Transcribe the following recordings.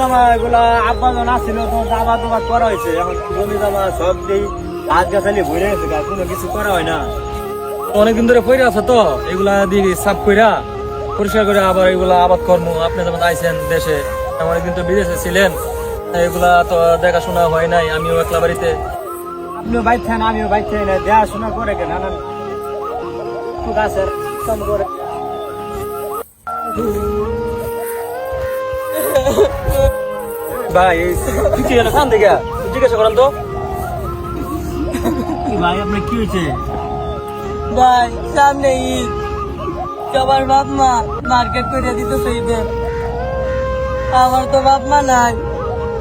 জামা এগুলা আসছিল আবার করা হয়েছে। এখন জমি জামা সব দিই গাছ গাছালি ভরে গেছে গা, কোনো কিছু করা হয় না। অনেকদিন ধরে পড়ে আছে তো এগুলা দিয়ে সাফ কইরা পরিষ্কার করে আবার এগুলা আবাদ কর্ম। আপনি যেমন আইছেন দেশে অনেকদিন তো বিদেশে ছিলেন এগুলা তো দেখাশোনা হয় নাই আমিও একলা বাড়িতে। আপনিও বাইক আমিও বাইক থাকি না দেখাশোনা করে কেন? গাছের করে। ভাই কি কি হলো খান থেকে জিজ্ঞাসা করেন তো। ভাই আপনার কি হয়েছে? ভাই সামনে ঈদ। সবার বাপ মা মার্কেট করে দিত আমার তো বাপ মা নাই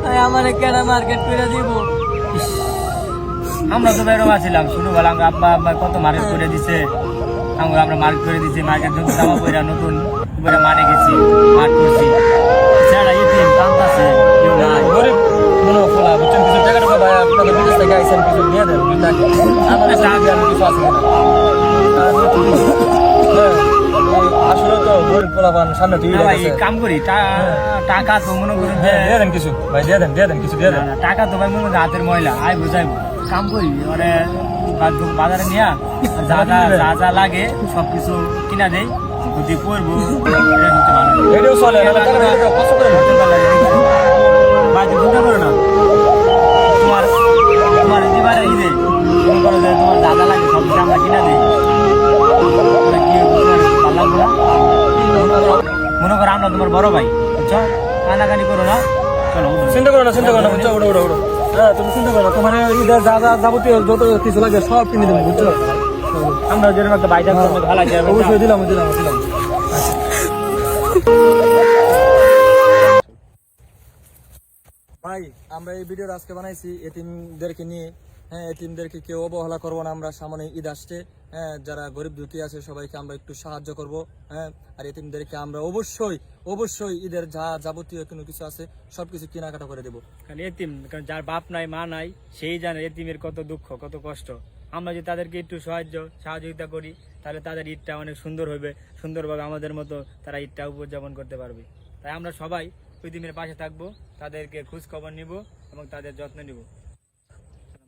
তাই আমার কেনা মার্কেট করে দিব? আমরা তো বেরো আছিলাম। শুরু বললাম আব্বা আব্বা কত মার্কেট করে দিছে। আমরা আমরা মার্কেট করে দিছি মার্কেট নতুন জামা পরে নতুন মানে গেছি মাঠ করছি। আইছেন কিছু নিয়ে দেন তাকে আমাদের সাথে আমি কিছু আছে। হ্যাঁ, আসলে তো গরিব পোলা পান সামনে তুই কাম করি টাকা তো মনে করি দিয়ে দেন কিছু ভাই দিয়ে দেন দিয়ে দেন কিছু দিয়ে দেন। টাকা তো ভাই মনে করি হাতের ময়লা আই বুঝাইবো। কাম করি বা- বাজারে নিয়া যা যা যা যা লাগে সব কিছু কিনা দেই যদি এটা এটাও চলে কষ্ট করে আমরা এই ভিডিও আজকে বানাইছি এতিমদেরকে নিয়ে। হ্যাঁ এতিমদেরকে কেউ অবহেলা করব না, আমরা সামনে ঈদ আসছে। হ্যাঁ যারা গরিব দুঃখী আছে, সবাইকে আমরা একটু সাহায্য করব। হ্যাঁ আর এতিমদেরকে আমরা অবশ্যই অবশ্যই ঈদের যা যাবতীয় কোনো কিছু আছে, সবকিছু কেনাকাটা করে দেবো। কারণ এতিম, কারণ যার বাপ নাই, মা নাই, সেই জানে এতিমের কত দুঃখ, কত কষ্ট। আমরা যদি তাদেরকে একটু সাহায্য, সহযোগিতা করি, তাহলে তাদের ঈদটা অনেক সুন্দর হবে, সুন্দরভাবে আমাদের মতো তারা ঈদটা উদযাপন করতে পারবে। তাই আমরা সবাই এতিমের পাশে থাকব, তাদেরকে খোঁজ খবর নিব এবং তাদের যত্ন নিব।